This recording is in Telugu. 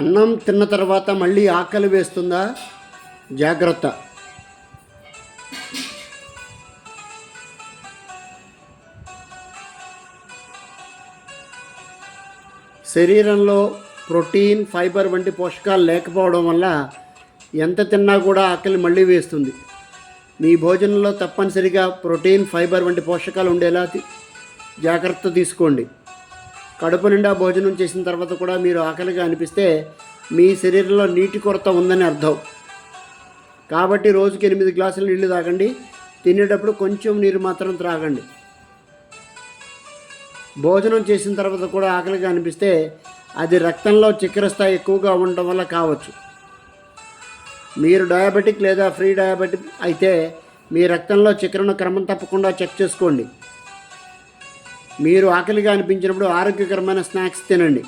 అన్నం తిన్న తర్వాత మళ్ళీ ఆకలి వేస్తుందా? జాగ్రత్త. శరీరంలో ప్రోటీన్ ఫైబర్ వంటి పోషకాలు లేకపోవడం వల్ల ఎంత తిన్నా కూడా ఆకలి మళ్ళీ వేస్తుంది. మీ భోజనంలో తప్పనిసరిగా ప్రోటీన్ ఫైబర్ వంటి పోషకాలు ఉండేలా జాగ్రత్త తీసుకోండి. కడుపు నిండా భోజనం చేసిన తర్వాత కూడా మీరు ఆకలిగా అనిపిస్తే మీ శరీరంలో నీటి కొరత ఉందని అర్థం. కాబట్టి రోజుకి ఎనిమిది గ్లాసులు నీళ్ళు తాగండి. తినేటప్పుడు కొంచెం నీరు మాత్రం త్రాగండి. భోజనం చేసిన తర్వాత కూడా ఆకలిగా అనిపిస్తే అది రక్తంలో చక్కెర స్థాయి ఎక్కువగా ఉండడం వల్ల కావచ్చు. మీరు డయాబెటిక్ లేదా ఫ్రీ డయాబెటిక్ అయితే మీ రక్తంలో చక్కెరను క్రమం తప్పకుండా చెక్ చేసుకోండి. మీరు ఆకలిగా అనిపించినప్పుడు ఆరోగ్యకరమైన స్నాక్స్ తినండి.